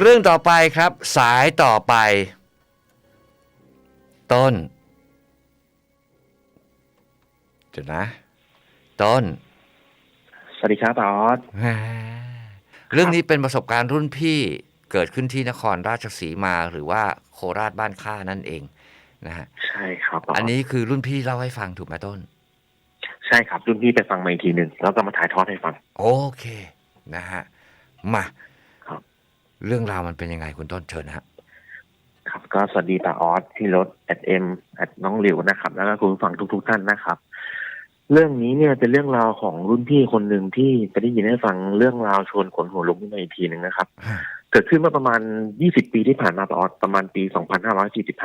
เรื่องต่อไปครับ สายต่อไป ต้นเดี๋ยวนะ ต้น สวัสดีครับออสแหมเรื่องนี้เป็นประสบการณ์รุ่นพี่เกิดขึ้นที่นครราชสีมาหรือว่าโคราชบ้านค่านั่นเองนะฮะใช่ครับออสอันนี้คือรุ่นพี่เล่าให้ฟังถูกไหมต้น ใช่ครับรุ่นพี่ไปฟังมาอีกทีหนึ่งแล้วก็มาถ่ายทอดให้ฟัง โอเคนะฮะมาครับ เรื่องราวมันเป็นยังไงคุณต้นเชิญฮะครับก็สวัสดีป้าออสพี่รถแอดเอ็มแอดน้องหลิวนะครับ แล้วก็คุณผู้ฟังทุกๆท่านนะครับ เรื่องนี้เนี่ยเป็นเรื่องราวของรุ่นพี่คนหนึ่งที่ไปได้ยินให้ฟังเรื่องราวชวนขนหัวลุกขึ้นมาอีกทีหนึ่งนะครับ เกิดขึ้นเมื่อประมาณ 20 ปีที่ผ่านมาป้าออสประมาณปี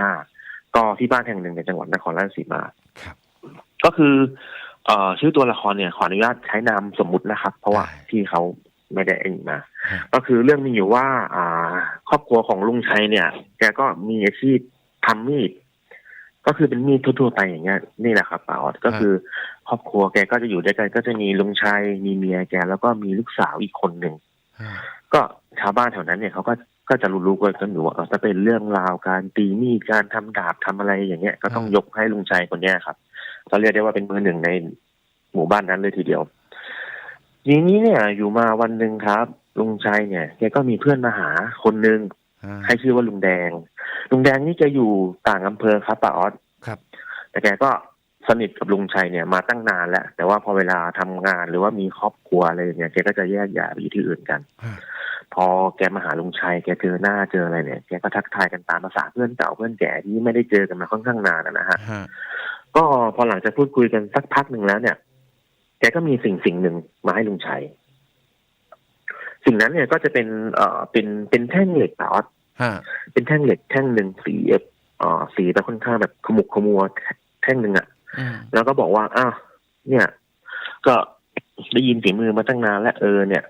2545 ก็ที่บ้านแห่งหนึ่งในจังหวัดนครราชสีมาครับก็คือเอ่อชื่อตัวละครเนี่ยขออนุญาตใช้นามสมมุตินะครับ เพราะว่าได้พี่เขาไม่ได้เองมาฮะ ก็คือเรื่องมีอยู่ว่า อ่า ครอบครัวของลุงชัยเนี่ย แกก็มีอาชีพทำมีด ก็คือเป็นมีดทั่วๆไปอย่างเงี้ย นี่แหละครับป้าออดก็คือ ครอบครัวแกก็จะอยู่ด้วยกัน ก็จะมีลุงชัย มีเมียแก แล้วก็มีลูกสาวอีกคนหนึ่ง ก็ชาวบ้านแถวนั้นเนี่ยเขาก็ก็จะรู้ๆกันอยู่ว่าเออถ้าเป็นเรื่องราวการตีมีดการทำดาบทำอะไรอย่างเงี้ย ก็ต้องอ่ายยกให้ลุงชัยคนเนี้ยครับก็เรียกได้ว่าเป็นมือหนึ่งในหมู่บ้านนั้นเลยทีเดียวทีนี้เนี่ยอยู่มาวันหนึ่งครับ ลุงชัยเนี่ยแกก็มีเพื่อนมาหาคนหนึ่งอ่าให้ชื่อว่าลุงแดง ลุงแดงนี่แกอยู่ต่างอำเภอครับป้าออสครับ แต่แกก็สนิทกับลุงชัยเนี่ยมาตั้งนานแล้ว แต่ว่าพอเวลาทำงานหรือว่ามีครอบครัวอะไรอย่างเงี้ยแกก็จะแยกย้ายไปอยู่ที่อื่นกันฮะพอแกมาหาลุงชัยแกเจอหน้าเจออะไรเนี่ยแกก็ทักทายกันตามภาษาเพื่อนเก่าเพื่อนแก่ที่ไม่ได้เจอกันมาค่อนข้างนานอะนะฮะฮะก็พอหลังจากพูดคุยกันสักพักหนึ่งแล้วเนี่ย แกก็มีสิ่งสิ่งหนึ่งมาให้ลุงชัย สิ่งนั้นเนี่ยก็จะเป็นเอ่อเป็นเป็นแท่งเหล็กอะออสฮะเป็นแท่งเหล็กแท่งหนึ่งสีเอ่อสีแบบค่อนข้างแบบขมุกขมัวแท่งหนึ่งอะอืมแล้วก็บอกว่าอ้าวเนี่ย ก็ได้ยินเสียงมือมาตั้งนานแล้วเออเนี่ย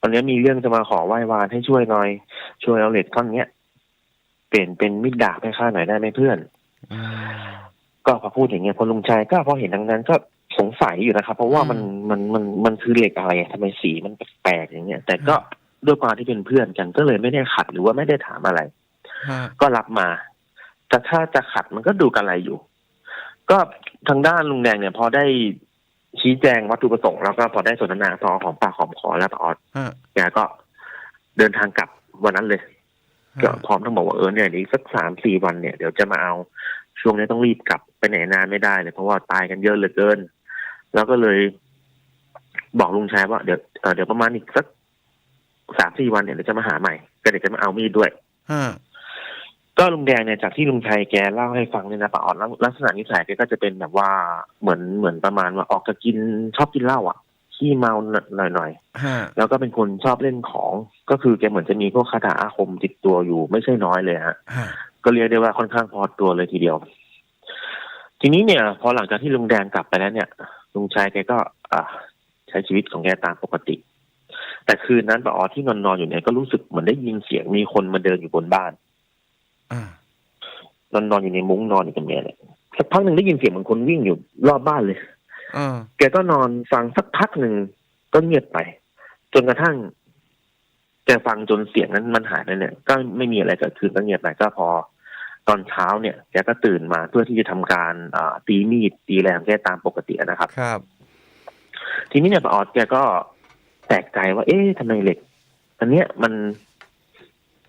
ตอนนี้มีเรื่องจะมาขอไหว้วานให้ช่วยหน่อย ช่วยเอาเหล็กท่อนเนี้ยเปลี่ยนเป็นมิดดาบให้ข้าหน่อยได้ไหมเพื่อนอืมก็พอพูดอย่างเงี้ยพอลุงชัยก็พอเห็นดังนั้นก็ สงสัยอยู่นะครับ เพราะว่ามันอืมมันมันมันคือเหล็กอะไรอะทำไมสีมันแปลกๆอย่างเงี้ย แต่ก็ด้วยความที่เป็นเพื่อนกันก็เลยไม่ได้ขัดหรือว่าไม่ได้ถามอะไรฮะก็รับมา แต่ถ้าจะขัดมันก็ดูกันอะไรอยู่ ก็ทางด้านลุงแดงเนี่ยพอได้ชี้แจงวัตถุประสงค์แล้วก็พอได้สนทนาต่อของปากหอมคอแล้วต่ออฮะแกก็เดินทางกลับวันนั้นเลยก็พร้อมทั้งบอกว่าเออเนี่ยอีกสักสามสี่วันเนี่ยเดี๋ยวจะมาเอาช่วงนี้ต้องรีบกลับไปไหนนานไม่ได้เลยเพราะว่าตายกันเยอะเหลือเกิน แล้วก็เลยบอกลุงชายว่าเดี๋ยวเอ่อเดี๋ยวประมาณอีกสักสามสี่วันเนี่ยเดี๋ยวจะมาหาใหม่ก็เดี๋ยวจะมาเอามีดด้วยฮะก็ลุงแดงเนี่ยจากที่ลุงชัยแกเล่าให้ฟังเนี่ยนะป้าออดลักษณะนิสัยแกก็จะเป็นแบบว่าเหมือนเหมือนประมาณว่าออกจะกินชอบกินเหล้าอะขี้เมาหน่อยหน่อยฮะๆแล้วก็เป็นคนชอบเล่นของ ก็คือแกเหมือนจะมีพวกคาถาอาคมติดตัวอยู่ไม่ใช่น้อยเลยฮะฮะก็เรียกได้ว่าค่อนข้างพอตัวเลยทีเดียว ทีนี้เนี่ย พอหลังจากที่ลุงแดงกลับไปแล้วเนี่ย ลุงชัยแกก็อ่าใช้ชีวิตของแกตามปกติ แต่คืนนั้นป้าออดที่นอนนอนๆอยู่เนี่ยก็รู้สึกเหมือนได้ยินเสียงมีคนมาเดินอยู่บนบ้านอ่านอนนอนอยู่ในมุ้งนอนอยู่กับเมียเนี่ยสักพักหนึ่งได้ยินเสียงเหมือนคนวิ่งอยู่รอบบ้านเลยอ่าแกก็นอนฟังสักพักหนึ่งก็เงียบไป จนกระทั่งแกฟังจนเสียงนั้นมันหายไปเนี่ย ก็ไม่มีอะไรเกิดขึ้นก็เงียบไปก็พอ ตอนเช้าเนี่ยแกก็ตื่นมาเพื่อที่จะทำการอ่าตีมีดตีแรงแกตามปกตินะครับ ครับ ทีนี้เนี่ยป้าออดแกก็แปลกใจว่า เอ๊ะทำไมเหล็ก อันเนี้ยมัน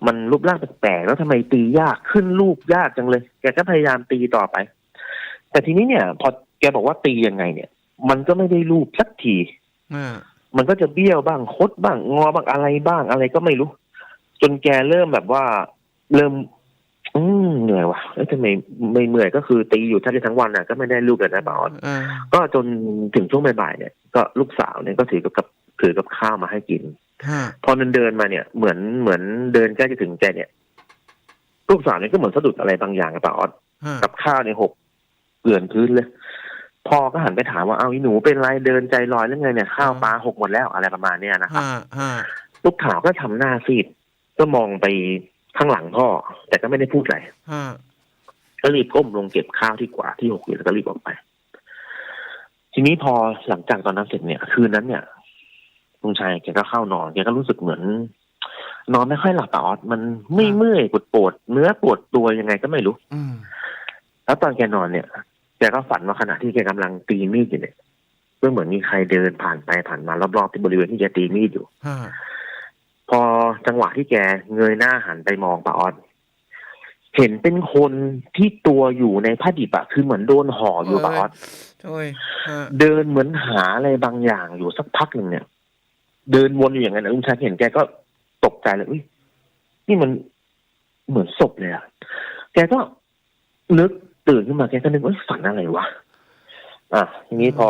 มันรูปร่างแปลกๆแล้วทำไมตียากขึ้นลูกยากจังเลย แกก็พยายามตีต่อไป แต่ทีนี้เนี่ย พอแกบอกว่าตียังไง เนี่ย มันก็ไม่ได้รูปสักทีอ่ามันก็จะเบี้ยวบ้างคดบ้างงอบ้างอะไรบ้างอะไรก็ไม่รู้ จนแกเริ่มแบบว่า เริ่มอืมเห นื่อยว่ะเอ้ยทำไมไม่เมื่อยก็คือตีอยู่แทบจะทั้งวันน่ะ ก็ไม่ได้ลูกเลยนะป้าออดอ่าก็จนถึงช่วงบ่ายๆเนี่ย ก็ลูกสาวเนี่ยก็ถือกับกับถือกับข้าวมาให้กินฮะพอเดินเดินมาเนี่ยเหมือนเหมือนเดินใกล้จะถึงแกเนี่ย ลูกสาวเนี่ยก็เหมือนสะดุดอะไรบางอย่างกับป้าออดฮะกับข้าวเนี่ยหกเกลื่อนพื้นเลยพ่อก็หันไปถามว่าเอาอีหนูเป็นไรเดินใจลอยหรือไงเนี่ยข้าวปลาหกหมดแล้วอะไรประมาณเนี้ยนะครับฮะฮะลูกสาวก็ทำหน้าซีดก็มองไป ข้างหลังพ่อ แต่ก็ไม่ได้พูดอะไรฮะก็รีบก้มลงเก็บข้าวที่กว่าดที่หกอยู่แล้วก็รีบออกไป ทีนี้พอหลังจากตอนนั้นเสร็จเนี่ย คืนนั้นเนี่ยลุงชายแกก็เข้านอนแกก็รู้สึกเหมือน นอนไม่ค่อยหลับป่าออสมันไม่ครับเมื่อยปวดปวดเนื้อปวดตัวยังไงก็ไม่รู้อืมแล้วตอนแกนอนเนี่ยแกก็ฝันว่าขณะที่แกกำลังตีมีดอยู่เนี่ยก็เหมือนมีใครเดินผ่านไปผ่านมารอบๆที่บริเวณที่แกตีมีดอยู่ฮะ พอจังหวะที่แกเงยหน้าหันไปมองป่าออสเห็นเป็นคนที่ตัวอยู่ในผ้าดิบอะคือเหมือนโดนห่ออยู่ป่าออสโอ้ยฮะเดินเหมือนหาอะไรบางอย่างอยู่สักพักหนึ่งเนี่ย เดินวนอยู่อย่างนั้นนะลุงชายเห็นแกก็ตกใจเลยอุ้ยนี่มันเหมือนศพเลยอะแกก็นึกตื่นขึ้นมาแกก็นึกว่าฝันอะไรวะอะทีนี้พอ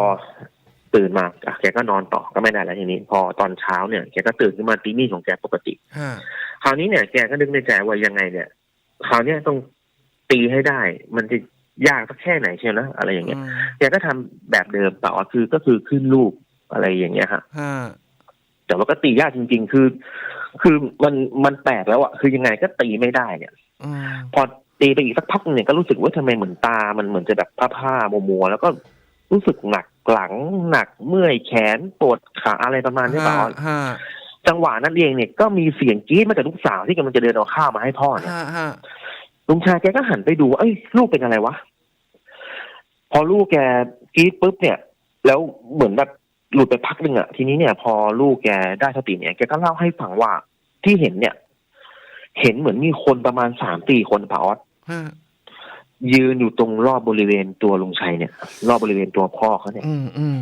ตื่นมาอะแกก็นอนต่อก็ไม่ได้แล้วทีนี้ พอตอนเช้าเนี่ยแกก็ตื่นขึ้นมาตีมีดของแกปกติฮะคราวนี้เนี่ยแกก็นึกในใจว่ายังไงเนี่ยคราวเนี้ยต้องตีให้ได้ มันจะยากสักแค่ไหนเชียวนะอะไรอย่างเงี้ยอืมแกก็ทำแบบเดิมแต่ว่าคือก็คือขึ้นรูปอะไรอย่างเงี้ยฮะฮะแต่ว่าก็ตียากจริง ๆ คือ คือมันมันแปลกแล้วอะคือยังไงก็ตีไม่ได้เนี่ยอืมพอตีไปอีกสักพักหนึ่งเนี่ยก็รู้สึกว่าทำไมเหมือนตา มันเหมือนจะแบบผ้าๆมัวๆแล้วก็รู้สึกหนัก หลังหนักเมื่อยแขนปวดขาอะไรประมาณนี้เปล่าฮะจังหวะนั้นเองเนี่ยก็มีเสียงกรี๊ดมาจากลูกสาวที่กำลังจะเดินเอาข้าวมาให้พ่อเนี่ยฮะฮะลุงชายแกก็หันไปดูว่าเอ้ยลูกเป็นอะไรวะ พอลูกแกกรีดปุ๊บเนี่ย แล้วเหมือนแบบหลุดไปพักหนึ่งอะทีนี้เนี่ย พอลูกแกได้สติเนี่ยแกก็เล่าให้ฟังว่าที่เห็นเนี่ย เห็นเหมือนมีคนประมาณสามสี่คนป่าออสฮะ ยืนอยู่ตรงรอบบริเวณตัวลุงชัยเนี่ย รอบบริเวณตัวพ่อเขาเนี่ย อืมอืม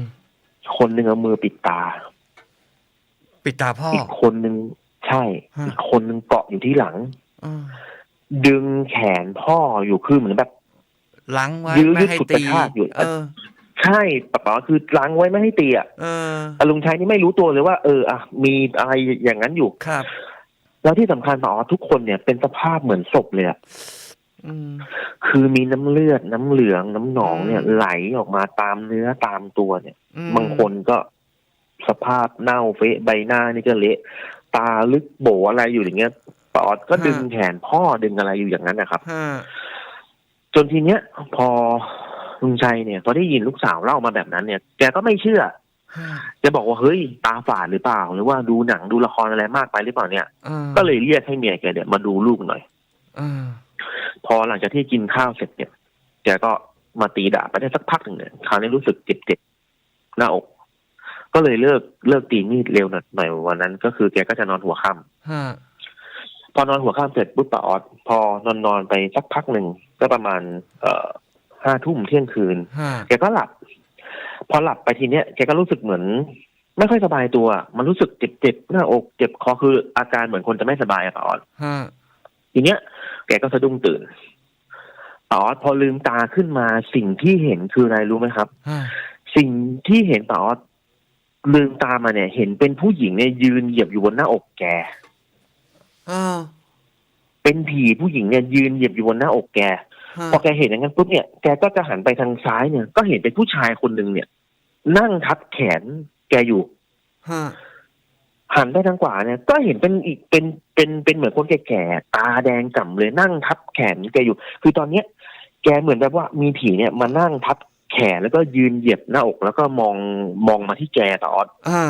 คนหนึ่งเอามือปิดตา ปิดตาพ่ออีกคนหนึ่งใช่ฮะอีกคนหนึ่งเกาะอยู่ที่หลังอืมดึงแขนพ่ออยู่คือเหมือนแบบ ล้างไว้ยื้อไม่ให้ยุดฉุดตีกระชากอยู่ เออ ใช่ป่าป๋าคือล้างไว้ไม่ให้ตีอะเออแต่ลุงชัยนี่ไม่รู้ตัวเลยว่าเอออะมีอะไรอย่างนั้นอยู่ ครับ แล้วที่สำคัญป่าอ๋อทุกคนเนี่ยเป็นสภาพเหมือนศพเลยอะอืม คือมีน้ำเลือดน้ำเหลืองน้ำหนองเนี่ยอืมไหลออกมาตามเนื้อตามตัวเนี่ยอืมบางคนก็สภาพเน่าเฟะใบหน้านี่ก็เละตาลึกโบอะไรอยู่อย่างเงี้ยปอดก็ดึงแขนพ่อดึงอะไรอยู่อย่างนั้นนะครับฮะจนทีเนี้ยพอลุงชัยเนี่ยพอได้ยินลูกสาวเล่ามาแบบนั้นเนี่ย แกก็ไม่เชื่อฮะแกบอกว่าเฮ้ยตาฝาดหรือเปล่า หรือว่าดูหนังดูละครอะไรมากไปหรือเปล่าเนี่ยเออก็เลยเรียกให้เมียแกเนี่ยมาดูลูกหน่อยเออ พอหลังจากที่กินข้าวเสร็จเนี่ยแกก็มาตีด่าไปได้สักพักหนึ่งเนี่ยคราวนี้รู้สึกเจ็บๆหน้าอก ก็เลยเลิกเลิกตีมีดเร็วหน่อยวันนั้น ก็คือแกก็จะนอนหัวค่ำฮะพอนอนหัวค่ำเสร็จปุ๊บป้าออสพอนอนนอนไปสักพักหนึ่งก็ประมาณ เอ่อห้าทุ่มเที่ยงคืนฮะแกก็หลับ พอหลับไปทีเนี้ยแกก็รู้สึกเหมือน ไม่ค่อยสบายตัว มันรู้สึกเจ็บๆหน้าอก เจ็บคอคืออาการเหมือนคนจะไม่สบายอะป้าออสฮะทีเนี้ย แกก็สะดุ้งตื่นป้าออสพอลืมตาขึ้นมาสิ่งที่เห็นคืออะไรรู้ไหมครับฮะสิ่งที่เห็นป้าออสลืมตามาเนี่ย เห็นเป็นผู้หญิงเนี่ยยืนเหยียบอยู่บนหน้าอกแกเออเป็นผีผู้หญิงเนี่ยยืนเหยียบอยู่บนหน้าอกแกฮะพอแกเห็นอย่างนั้นปุ๊บเนี่ยแกก็จะหันไปทางซ้ายเนี่ย ก็เห็นเป็นผู้ชายคนหนึ่งเนี่ย นั่งทับแขนแกอยู่ฮะ หันไปทางขวาเนี่ย ก็เห็นเป็นอีกเป็นเป็นเป็นเหมือนคนแก่ๆตาแดงก่ำเลยนั่งทับแขนแกอยู่ คือตอนเนี้ย แกเหมือนแบบว่ามีผีเนี่ยมานั่งทับแขนแล้วก็ยืนเหยียบหน้าอกแล้วก็มองมองมาที่แกตลอดอ่า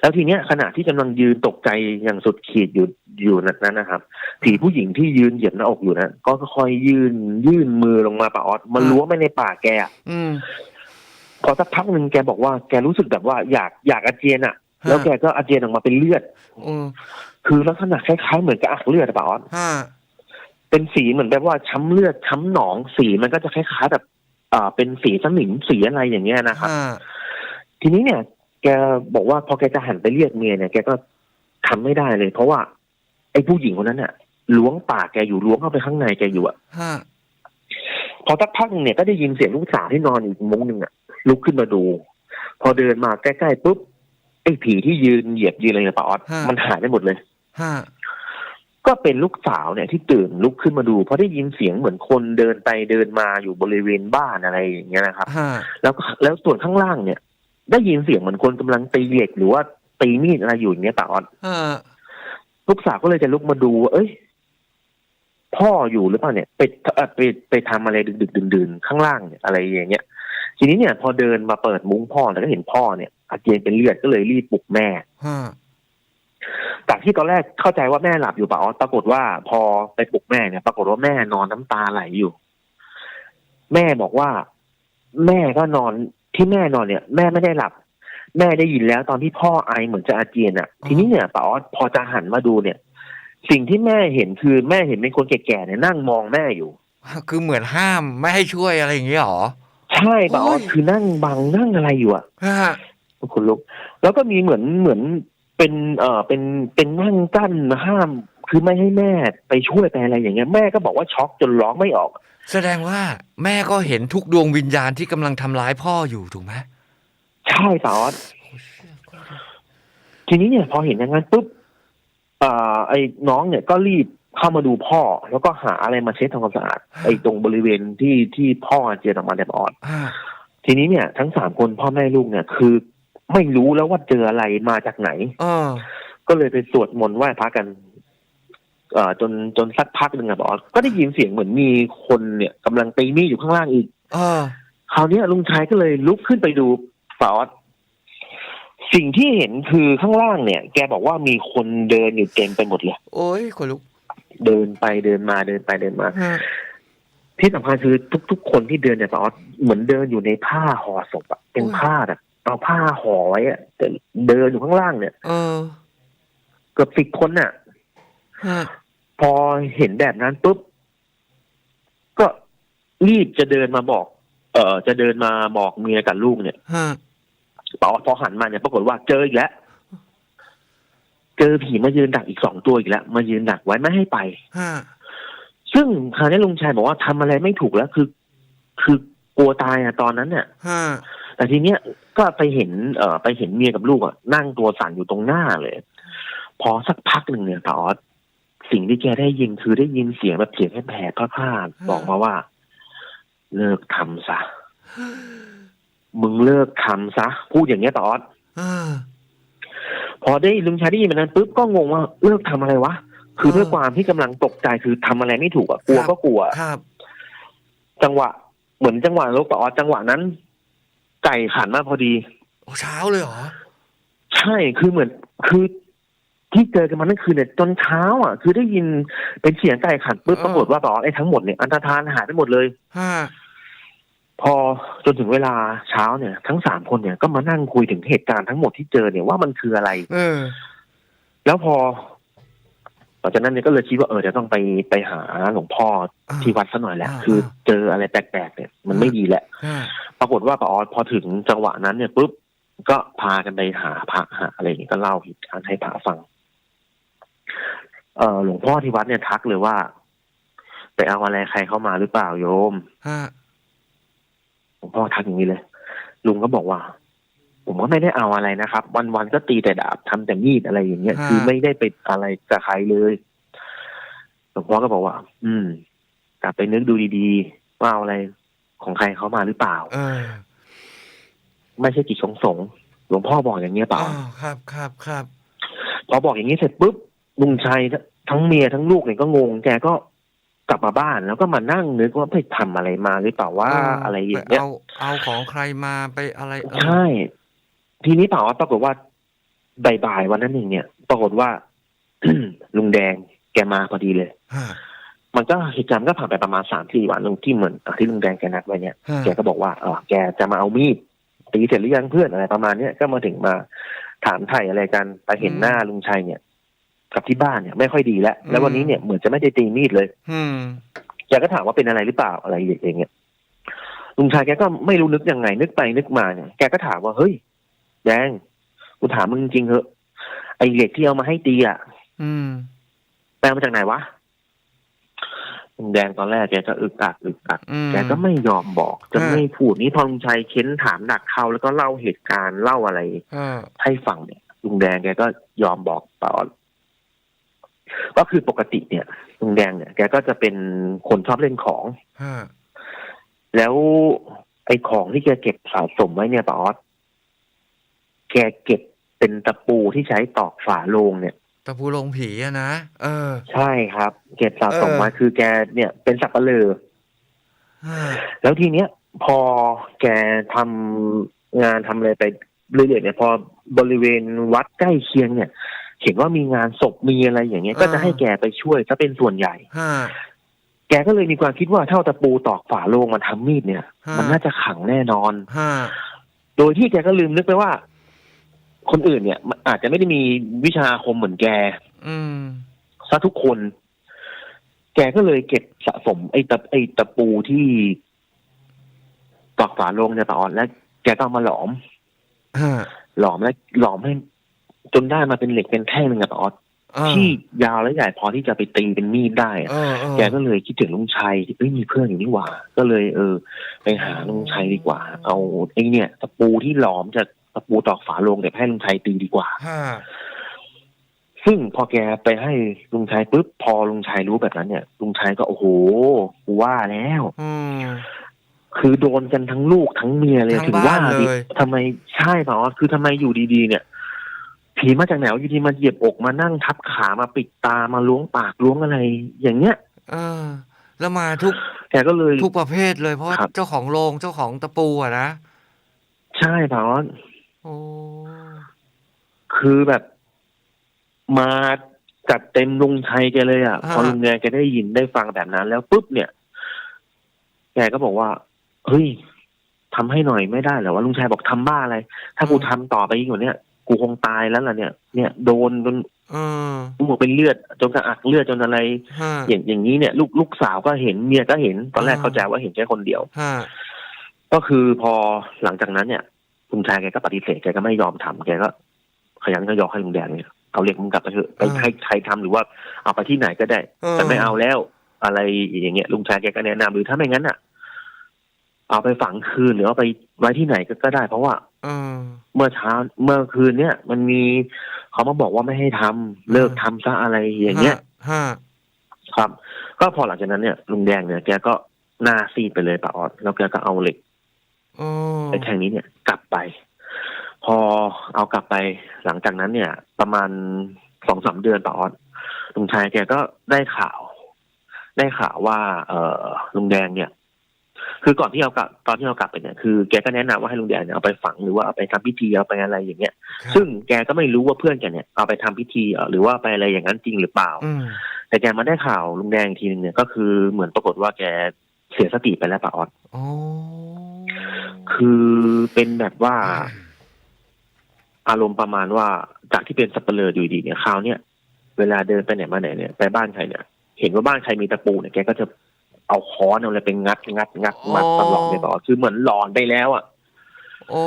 แล้วทีเนี้ยขณะที่กำลังยืนตกใจอย่างสุดขีดอยู่อยู่นั้นนะครับผีผู้หญิงที่ยืนเหยียบหน้าอกอยู่นะก็ค่อยๆยื่นยื่นมือลงมาปะออดมาล้วงไปในปากแกอะอืมพอสักพักหนึ่งแกบอกว่าแกรู้สึกแบบว่าอยากอยากอาเจียนอะ แล้วแกก็อาเจียนออกมาเป็นเลือดอืมคือลักษณะคล้ายๆเหมือนกับอักเลือดอะปะออดฮะเป็นสีเหมือนแบบว่าช้ำเลือดช้ำหนองสีมันก็จะคล้ายๆแบบอ่าเป็นสีสนิมสีอะไรอย่างเงี้ยนะครับฮะทีนี้เนี่ย แกบอกว่าพอแกจะหันไปเรียกเมียเนี่ยแกก็ทำไม่ได้เลย เพราะว่า ไอ้ผู้หญิงคนนั้นน่ะล้วงปากแกอยู่ล้วงเข้าไปข้างในแกอยู่อะฮะพอสักพักหนึ่งเนี่ยก็ได้ยินเสียงลูกสาวที่นอนอยู่อีกมุ้งหนึ่งอะลุกขึ้นมาดู พอเดินมาใกล้ๆปุ๊บ ไอ้ผีที่ยืนเหยียบยืนอะไรเนี่ยปะออดมันหายไปหมดเลย ฮะก็เป็นลูกสาวเนี่ยที่ตื่นลุกขึ้นมาดู เพราะได้ยินเสียงเหมือนคนเดินไปเดินมาอยู่บริเวณบ้านอะไรอย่างเงี้ยนะครับ ฮะแล้วก็แล้วส่วนข้างล่างเนี่ย ได้ยินเสียงเหมือนคนกำลังตีเหล็กหรือว่าตีมีดอะไรอยู่อย่างเงี้ยปะออดฮะลูกสาวก็เลยจะลุกมาดูว่าเอ้ย พ่ออยู่หรือเปล่าเนี่ย ไปเอ่อไปไปทำอะไรดึกๆดื่นๆ ข้างล่างเนี่ยอะไรอย่างเงี้ย ทีนี้เนี่ยพอเดินมาเปิดมุ้งพ่อแล้วก็เห็นพ่อเนี่ยอาเจียนเป็นเลือดก็เลยรีบปลุกแม่ฮะจากที่ตอนแรกเข้าใจว่าแม่หลับอยู่ป่าออสปรากฏว่าพอไปปลุกแม่เนี่ย ปรากฏว่าแม่นอนน้ำตาไหลอยู่ แม่บอกว่า แม่ก็นอนที่แม่นอนเนี่ย แม่ไม่ได้หลับ แม่ได้ยินแล้วตอนที่พ่อไอเหมือนจะอาเจียนอะ ทีนี้เนี่ยป่าออสพอจะหันมาดูเนี่ย สิ่งที่แม่เห็นคือแม่เห็นเป็นคนแก่ๆเนี่ยนั่งมองแม่อยู่ คือเหมือนห้ามไม่ให้ช่วยอะไรอย่างเงี้ยหรอ ใช่ป่าออสโอ้ยคือนั่งบังนั่งอะไรอยู่อะฮะคุณลุก แล้วก็มีเหมือนเหมือนเป็นเอ่อเป็นเป็นนั่งกั้นห้าม คือไม่ให้แม่ไปช่วยไปอะไรอย่างเงี้ยแม่ก็บอกว่าช็อกจนร้องไม่ออก แสดงว่าแม่ก็เห็นทุกดวงวิญญาณที่กำลังทำร้ายพ่ออยู่ถูกไหมใช่ป่าออสทีนี้เนี่ย พอเห็นอย่างนั้นปุ๊บเอ่อไอ้น้องเนี่ยก็รีบ เข้ามาดูพ่อ แล้วก็หาอะไรมาเช็ดทำความสะอาดไอ้ตรงบริเวณที่ที่พ่ออาเจียนออกมาแบบออดอ่าทีนี้เนี่ย ทั้งสามคนพ่อแม่ลูกเนี่ย คือไม่รู้แล้วว่าเจออะไรมาจากไหนเออก็เลยไปสวดมนต์ไหว้พระกันเอ่อจนจนสักพักหนึ่งอะบอกก็ได้ยินเสียงเหมือนมีคนเนี่ยกำลังตีมีดอยู่ข้างล่างอีกเออคราวเนี้ยลุงชายก็เลยลุกขึ้นไปดูฟอสสิ่งที่เห็นคือข้างล่างเนี่ย แกบอกว่ามีคนเดินอยู่เต็มไปหมดเลย โอ้ยขนลุก เดินไปเดินมาเดินไปเดินมาฮะที่สำคัญคือทุก ๆ คนที่เดินเนี่ยฟอสเหมือนเดินอยู่ในผ้าห่อศพอะเป็นผ้าแบบเอาผ้าห่อไว้อะแต่เดินอยู่ข้างล่างเนี่ยเออเกือบสิบคนน่ะฮะพอเห็นแบบนั้นปุ๊บ ก็รีบจะเดินมาบอก เอ่อจะเดินมาบอกเมียกับลูกเนี่ยฮะต่อพอหันมาเนี่ยปรากฏว่าเจออีกแล้ว เจอผีมายืนดักอีกสองตัวอีกแล้ว มายืนดักไว้ไม่ให้ไป ฮะซึ่งคราวนี้ลุงชายบอกว่าทำอะไรไม่ถูกแล้วคือ คือกลัวตายอะตอนนั้นเนี่ยฮะแต่ทีเนี้ยก็ไปเห็นเอ่อไปเห็นเมียกับลูกอะนั่งตัวสั่นอยู่ตรงหน้าเลย พอสักพักหนึ่งเนี่ยต่ออสสิ่งที่แกได้ยินคือได้ยินเสียงแบบเสียงแผลๆผ้าๆบอกมาว่า เลิกทำซะ มึงเลิกทำซะ พูดอย่างเงี้ยต่ออสเออ พอได้ลุงชายได้ยินแบบนั้นปุ๊บก็งงว่าเลิกทำอะไรวะคือเออด้วยความที่กำลังตกใจคือทำอะไรไม่ถูกอะกลัวครับก็กลัวครับ จังหวะ เหมือนจังหวะลูกต่ออสจังหวะนั้น ไก่ขันมาพอดีโอ้เช้าเลยเหรอใช่คือเหมือนคือที่เจอกันมานั่นคือเนี่ยจนเช้า อะ คือได้ยินเป็นเสียงไก่ขันปุ๊บเออปรากฏว่าต่อไอ้ทั้งหมดเนี่ยอันตรธานหายไปหมดเลยฮะ พอจนถึงเวลาเช้าเนี่ย ทั้งสามคนเนี่ยก็มานั่งคุยถึงเหตุการณ์ทั้งหมดที่เจอเนี่ยว่ามันคืออะไร เออ แล้วพอหลังจากนั้นเนี่ยก็เลยคิดว่าเออเดี๋ยวต้องไปไปหาหลวงพ่ออ่าที่วัดซะหน่อยแหละอ่าคือเจออะไรแปลกๆเนี่ย มันไม่ดีแหละฮะปรากฏว่าปาออสพอถึงจังหวะนั้นเนี่ยปุ๊บก็พากันไปหาพระหาอะไรอย่างนี้ก็เล่าเหตุการณ์ให้พระฟัง เออหลวงพ่อที่วัดเนี่ยทักเลยว่า ไปเอาอะไรใครเข้ามาหรือเปล่าโยม ฮะหลวงพ่อทักอย่างนี้เลย ลุงก็บอกว่า ผมก็ไม่ได้เอาอะไรนะครับ วันๆก็ตีแต่ดาบทำแต่มีดอะไรอย่างเงี้ย คือไม่ได้ไปอะไรกับใครเลยหลวงพ่อก็บอกว่า อืม กลับไปนึกดูดีๆ ว่าเอาอะไรของใครเขามาหรือเปล่าเออไม่ใช่กิจของสงฆ์หลวงพ่อบอกอย่างเงี้ยเปล่าอ๋อครับครับครับพอบอกอย่างนี้เสร็จปุ๊บลุงชัยทั้งเมียทั้งลูกเนี่ยก็งง แกก็ กลับมาบ้านแล้วก็มานั่งนึกว่าไปทำอะไรมาหรือเปล่าว่าอะไรอย่างเงี้ยเอาเอาของใครมาไปอะไรเออใช่ทีนี้เปล่าว่าปรากฏว่าบ่ายๆวันนั้นเองเนี่ย ปรากฏว่าลุงแดงแกมาพอดีเลยฮะมันก็เหตุการณ์ก็ผ่านไปประมาณสามสี่วันลุงที่เหมือนที่ลุงแดงแกนัดไว้เนี่ยฮะแกก็บอกว่าเออแกจะมาเอามีดตีเสร็จหรือยังเพื่อนอะไรประมาณเนี้ยก็มาถึงมาถามไถ่อะไรกันไปเห็นหน้าลุงชัยเนี่ย กับที่บ้านเนี่ยไม่ค่อยดีแล้ว แล้ววันนี้เนี่ยเหมือนจะไม่ได้ตีมีดเลยอืมแกก็ถามว่าเป็นอะไรหรือเปล่าอะไรอย่างเงี้ยลุงชายแกก็ไม่รู้นึกยังไง นึกไปนึกมาเนี่ยแกก็ถามว่าเฮ้ยแดงกูถามมึงจริงๆเหอะไอเหล็กที่เอามาให้ตีอะอืมแปลมาจากไหนวะลุงแดงตอนแรกแกก็อึกอักอึกอักอืมแกก็ไม่ยอมบอก จะอ่าไม่พูดนี่พอลุงชัยเค้นถามดักเขาแล้วก็เล่าเหตุการณ์เล่าอะไรเออให้ฟังเนี่ยลุงแดงแกก็ยอมบอกต่อ ก็คือปกติเนี่ยลุงแดงเนี่ยแกก็จะเป็นคนชอบเล่นของ ฮะแล้วไอ้ของที่แกเก็บสะสมไว้เนี่ยป้าออสแกเก็บเป็นตะปูที่ใช้ตอกฝาโลงเนี่ย ตะปูลงผีอะนะเออ ใช่ครับ เก็บสะสมเออมาคือแกเนี่ยเป็นสับปะเลอ ฮะแล้วทีเนี้ยพอแกทำงานทำอะไรไปเรื่อยๆเนี่ยพอบริเวณวัดใกล้เคียงเนี่ยแก เห็นว่ามีงานศพมีอะไรอย่างเงี้ยอ่าก็จะให้แกไปช่วยจะเป็นส่วนใหญ่ฮะแกก็เลยมีความคิดว่าถ้าเอาตะปูตอกฝาโลงมาทำมีดเนี่ยฮะมันน่าจะขังแน่นอนฮะโดยที่แกก็ลืมนึกไปว่า คนอื่นเนี่ยมันอาจจะไม่ได้มีวิชาอาคมเหมือนแกอืมซะทุกคน แกก็เลยเก็บสะสมไอ้ตะไอ้ตะปูที่ตอกฝาโลงเนี่ยตอนแล้วแกก็เอามาหลอมฮะหลอมแล้วหลอมให้ จนได้มาเป็นเหล็กเป็นแท่งหนึ่งอะตอสอ่าที่ยาวและใหญ่พอที่จะไปตีเป็นมีดได้อะเออเออแกก็เลยคิดถึงลุงชัยเอ้ยมีเพื่อนอยู่นี่หว่า ก็เลยเออ ไปหาลุงชัยดีกว่า เอาไอ้เนี่ยตะปูที่หลอมจากตะปูตอกฝาโลงเนี่ยให้ลุงชัยตีดีกว่าฮะซึ่งพอแกไปให้ลุงชัยปุ๊บพอลุงชัยรู้แบบนั้นเนี่ยลุงชัยก็โอ้โหกูว่าแล้วอืมคือโดนกันทั้งลูกทั้งเมียเลยทั้งถึงว่าบ้านดิเลยทำไมใช่เปล่าคือทำไมอยู่ดีๆเนี่ย ผีมาจากไหนวะอยู่ดีมาเหยียบอกมานั่งทับขามาปิดตามาล้วงปากล้วงอะไร อย่างเงี้ยเออ แล้วมาทุกแกก็เลยทุกประเภทเลยเพราะว่าครับเจ้าของโรงเจ้าของตะปูอะนะใช่เปล่าโอ้คือแบบ มาจัดเต็มลุงชัยแกเลยอะอ่าพอลุงแดงแกได้ยินได้ฟังแบบนั้น แล้วปุ๊บเนี่ย แกก็บอกว่าเฮ้ยทำให้หน่อยไม่ได้เหรอว่าลุงชัยบอกทำบ้าอะไร ถ้ากูทำต่อไปอีกกว่าเนี้ย กูคงตายแล้วล่ะเนี่ย เนี่ยโดนจนเออหมดเป็นเลือดจนกระอักเลือดจนอะไรฮะอย่างอย่างนี้เนี่ย ลูกลูกสาวก็เห็นเมียก็เห็นตอนแรกอ่าเข้าใจว่าเห็นแค่คนเดียวฮะก็คือพอหลังจากนั้นเนี่ยลุงชายแกก็ปฏิเสธแกก็ไม่ยอมทำแกก็ ขยันก็ยอให้ลุงแดงเนี่ยเอาเหล็กมึงกลับไปเถอะไปให้ใครทำหรือว่าเอาไปที่ไหนก็ได้ แต่ไม่เอาแล้ว อะไรอย่างเงี้ยลุงชายแกก็แนะนำหรือถ้าไม่งั้นอะ เอาไปฝังคืนหรือเอาไปไว้ที่ไหนก็ก็ได้ เพราะว่าเออเมื่อเช้าเมื่อคืนเนี้ยมันมีเขามาบอกว่าไม่ให้ทำเลิกทำซะอะไรอย่างเงี้ยฮะครับ ก็พอหลังจากนั้นเนี่ยลุงแดงเนี่ยแกก็หน้าซีดไปเลยป้าออดแล้วแกก็เอาเหล็กโอ้ไอ้แท่งนี้เนี่ย กลับไป พอเอากลับไป หลังจากนั้นเนี่ย ประมาณสองสามเดือนป้าออดลุงชายแกก็ได้ข่าว ได้ข่าวว่า เออลุงแดงเนี่ย คือก่อนที่เอากลับตอนที่เอากลับไปเนี่ยคือแกก็แนะนำว่าให้ลุงแดงเนี่ยเอาไปฝังหรือว่าเอาไปทำพิธีเอาไปอะไรอย่างเงี้ยครับซึ่งแกก็ไม่รู้ว่าเพื่อนแกเนี่ยเอาไปทำพิธีเอ่อหรือว่าไปอะไรอย่างนั้นจริงหรือเปล่า อืมแต่แกมาได้ข่าวลุงแดงอีกทีหนึงเนี่ยก็คือเหมือนปรากฏว่าแกเสียสติไปแล้วป้าออดโอ้คือเป็นแบบว่า อารมณ์ประมาณว่าจากที่เป็นสับเปลืออยู่ดีเนี่ยคราวเนี่ยเวลาเดินไปไหนมาไหนเนี่ยไปบ้านใครเนี่ย เห็นว่าบ้านใครมีตะปูเนี่ยแกก็จะ เอาค้อนเอาอะไรไปงัดงัดงัดมัดตลอดเลยต่อคือเหมือนหลอนไปแล้วอะโอ้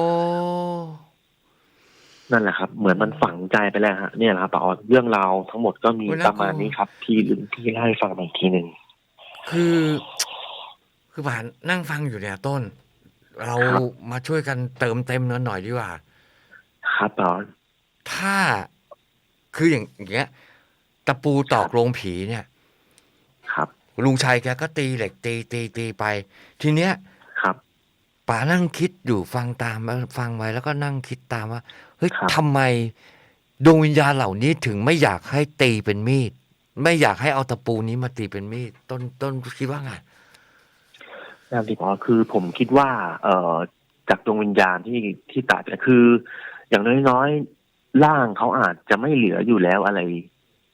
นั่นแหละครับ เหมือนมันฝังใจไปแล้วฮะเนี่ยแหละครับป้าออดเรื่องราวทั้งหมดก็มีโอ้ยปน่ากลัวระมาณนี้ครับพี่ลืมพี่เล่าให้ฟังมาอีกทีหนึ่งคือ คือผ่านนั่งฟังอยู่เนี่ยต้น เราครับมาช่วยกันเติมเต็มเนื้อหน่อยดีกว่า ครับป้าออดถ้าคืออย่างอย่างเงี้ย ตะปูตอกโรงผีเนี่ยครับ ลุงชัยแกก็ตีเหล็กตีตีตีไป ทีเนี้ยครับป๋านั่งคิดอยู่ฟังตามฟังไว้แล้วก็นั่งคิดตามว่าเฮ้ยครับทำไมดวงวิญญาณเหล่านี้ถึงไม่อยากให้ตีเป็นมีด ไม่อยากให้เอาตะปูนี้มาตีเป็นมีด ต้นต้นคิดว่าไงนั่นดีกว่าคือผมคิดว่า เอ่อจากดวงวิญญาณที่ที่ตายไปคือ อย่างน้อยๆร่างเขาอาจจะไม่เหลืออยู่แล้วอะไร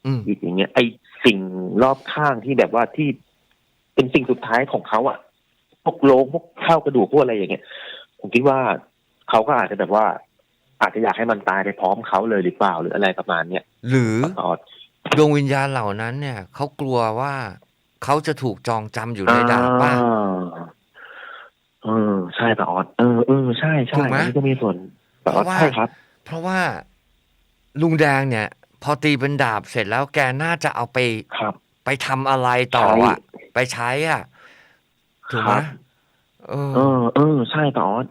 อืมอีกอย่างเงี้ยไอ สิ่งรอบข้างที่แบบว่าที่เป็นสิ่งสุดท้ายของเขาอะพวกโลงพวกข้าวกระดูกพวกอะไรอย่างเงี้ยผมคิดว่าเขาก็อาจจะแบบว่า อาจจะอยากให้มันตายไปพร้อมเขาเลยหรือเปล่าหรืออะไรประมาณเนี้ยหรืออ๋อดวงวิญญาณเหล่านั้นเนี่ยเขากลัวว่าเขาจะถูกจองจำอยู่ในดาบป่ะอ่าเออใช่ป่ะออสเออเออใช่ถูใช่กไหมอันนี้ก็มีส่วนป่ะออสเพราะว่าใช่ครับ เพราะว่าลุงแดงเนี่ย พอตีเป็นดาบเสร็จแล้วแกน่าจะเอาไปครับ ไปทำอะไรต่อใช้อะ ไปใช้อะถูกไหมครับเออเออ เออใช่ป่ะออส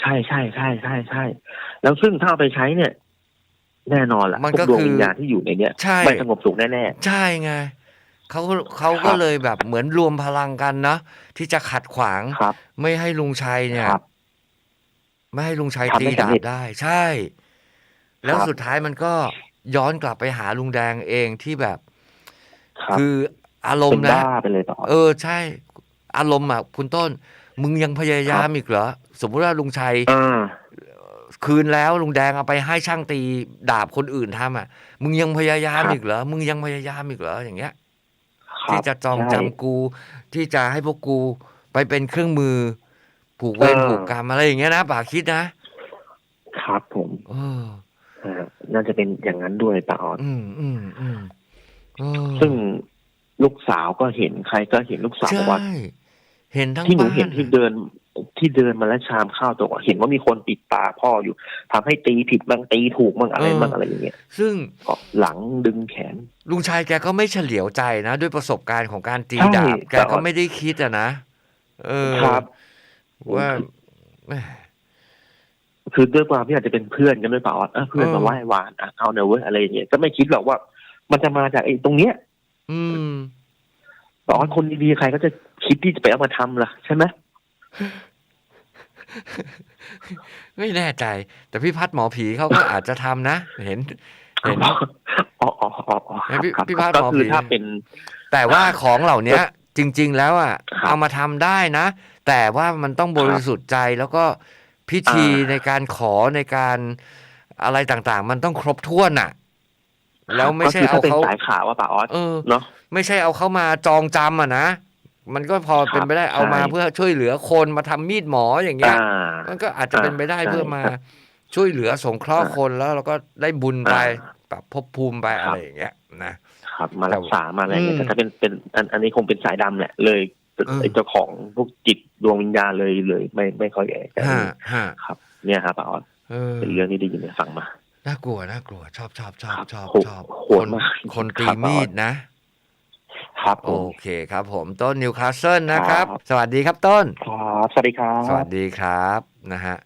ใช่ใช่ใช่ใช่ใช่ แล้วซึ่งถ้าเอาไปใช้เนี่ย แน่นอนแหละมันพวก็กดวงคือวิญญาณที่อยู่ในเนี้ยใช่ไม่สงบสุขแน่ใช่ไงเขาเขาครัก็บเลยแบบเหมือนรวมพลังกันนะที่จะขัดขวางๆครับไม่ให้ลุงชัยเนี่ยครับไม่ให้ลุงชัยทำตีให้ดาสำเร็บจได้ ใช่ แล้วครับสุดท้ายมันก็ ย้อนกลับไปหาลุงแดงเองที่แบบครับคืออารมเป็นณ์นะบ้าไปเลยป่ะออสเออใช่ อารมณ์อะคุณต้น มึงยังพยายามอีกเหรอสมมุติว่าลุงชัยอ่าคืนแล้วลุงแดงเอาไปให้ช่างตีดาบคนอื่นทำอะ มึงยังพยายามครับอีกเหรอมึงยังพยายามอีกเหรออย่างเงี้ยครับที่จะจองใช่จำกู ที่จะให้พวกกูไปเป็นเครื่องมือ ผูกเวรเออผูกกรรมอะไรอย่างเงี้ยนะป่าคิดนะครับผม เออ อ่าน่าจะเป็นอย่างนั้นด้วยป้าออดอืมอืมอืมเออซึ่งลูกสาวก็เห็นใครก็เห็นลูกสาวใช่บอกว่าเห็นทั้งที่หนูบ้านเห็นที่เดินที่เดินมาแล้วชามข้าวตัวเห็นว่ามีคนปิดตาพ่ออยู่ทำให้ตีผิดบ้างตีถูกบ้างอะไรบ้างอะไรอย่างเงี้ยซึ่งก็หลังดึงแขน ลุงชายแกก็ไม่เฉลียวใจนะ ด้วยประสบการณ์ของการตีใช่ดาบแกแต่ก็ว่าไม่ได้คิดอะนะเออครับว่าแหม คือด้วยความที่อาจจะเป็นเพื่อนกันด้วยเปล่าเออเพื่อนเออมาไหว้วานอะเอาเนอะเว้ยอะไรอย่างเงี้ยก็ไม่คิดหรอกว่า มันจะมาจากไอ้ตรงเนี้ย อืมบอกว่าคนดีๆใครก็จะคิดที่จะไปเอามาทำล่ะ ใช่ไหมไม่แน่ใจ แต่พี่พัดหมอผีเขาก็อาจจะทำนะเห็นเห็นอ๋ออ๋ออ๋ออ๋อเห็นพี่ครับพี่พาดก็หมอคือผีถ้าเป็น แต่ว่าของเหล่าเนี้ย จริง ๆ แล้วอะครับเอามาทำได้นะ แต่ว่ามันต้องบริสุทธิ์ใจแล้วก็ พิธีอ่าในการขอในการอะไรต่างๆ มันต้องครบถ้วนอะ แล้วไม่ใช่ก็คืเอาถ้าเป็นเขาสายข่าวว่าป่าออสเออเนาะไม่ใช่เอาเขามาจองจำอะนะมันก็พอครับเป็นไปได้เอามาใช่เพื่อช่วยเหลือคนมาทำมีดหมออย่างเงี้ยอ่ามันก็อาจจะเป็นไปได้อ่าเพื่อมาใช่ช่วยเหลือสงเคราะห์อ่าคนแล้วเราก็ได้บุญไปอ่าปรับภพภูมิไปครับอะไรอย่างเงี้ยนะครับมารักษามาอะไรเงี้ยอืมแต่ถ้าเป็นเป็นอันอันนี้คงเป็นสายดำแหละเลย เออไอ้เจ้าของพวกจิตดวงวิญญาณเลยเลยไม่ไม่ค่อยแก่แต่ฮะฮะครับ เนี่ยครับป่าออสเออเป็นเรื่องที่ได้ยินได้ฟังมาน่ากลัวน่ากลัว ชอบชอบชอบครับชอบโหชอบโหคดนมากคนตีครับมีดนะ ครับผโอมเคครับผมต้นนิวคาสเซิลนะครับครับ สวัสดีครับต้น ครับ สวัสดีครับ สวัสดีครับนะฮะ